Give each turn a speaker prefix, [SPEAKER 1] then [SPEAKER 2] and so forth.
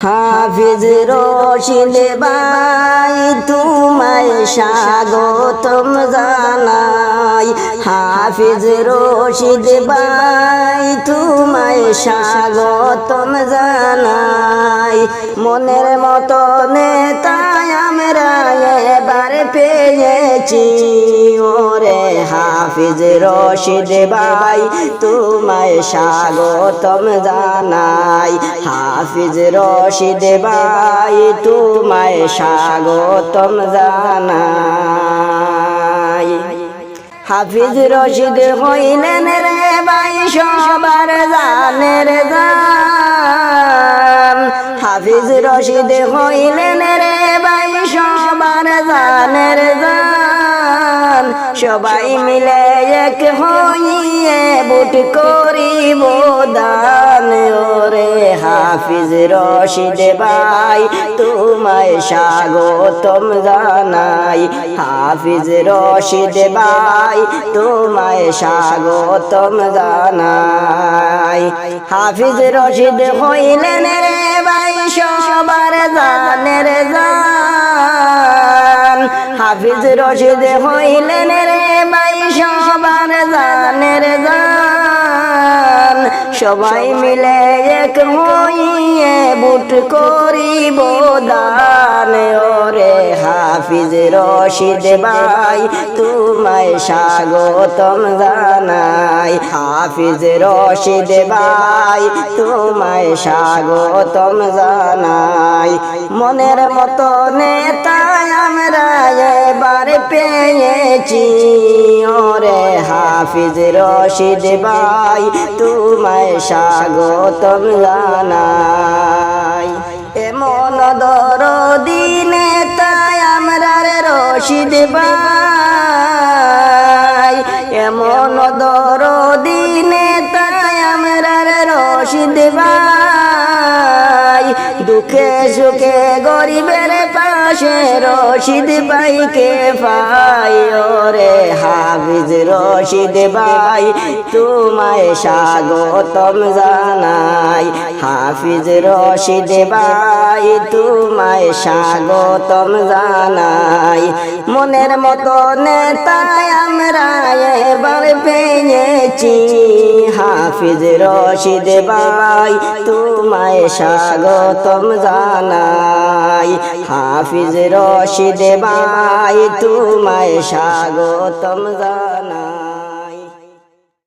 [SPEAKER 1] হাফিজ Rashid by তোমায় স্বাগতম জানাই। হাফিজ রশিদ বাই তোমায় স্বাগতম জানাই। মনের মতো নেতায় আমরা এবার পেয়েছি। ওরে হাফিজ রশিদ বাই তোমায় স্বাগতম জানাই। হাফিজ রশিদ বাই তোমায় স্বাগতম জানাই। হাফিজ রশিদ হইলেন রে বাই সবার জানের জান। হাফিজ রশিদ হইলেন রে বাই সবার জানের জান। সবাই মিলে এক হইয়ে বুট করিব দান ওরে হাফিজ রশিদ ভাই, তোমায় স্বাগতম জানাই। হাফিজ রশিদ ভাই, তোমায় স্বাগতম জানাই। হাফিজ রশিদ হইলেন রে ভাই, সবার জানের জান। হাফিজ রশিদ হইলেন সবাই মিলে এক হইয়ে বুট করিব দান। ওরে হাফিজ রশিদ ভাই, তোমায় স্বাগতম জানাই। হাফিজ রশিদ ভাই, তোমায় স্বাগতম জানাই। মনের মতো নেতা আমরা এবার পেয়েছি। হাফিজ রশিদ ভাই, তোমায় স্বাগতম জানাই। এমন দর দিনে তাই আমরা রশিদ ভাই। এমন দর দিনে তাই আমরা রশিদ ভাই। দুঃখে সুখে গরিবের পাশে রশিদ ভাইকে পাই ওরে হাফিজ রশিদ ভাই তোমায় স্বাগতম জানাই। হাফিজ রশিদ ভাই, তোমায় স্বাগতম জানাই। মনের মতো নেতায় আমরা এবার পেয়েছি। হাফিজ রশিদ ভাই, তোমায় স্বাগতম জানাই। হাফিজ রশিদ ভাই, তোমায় স্বাগতম জানাই।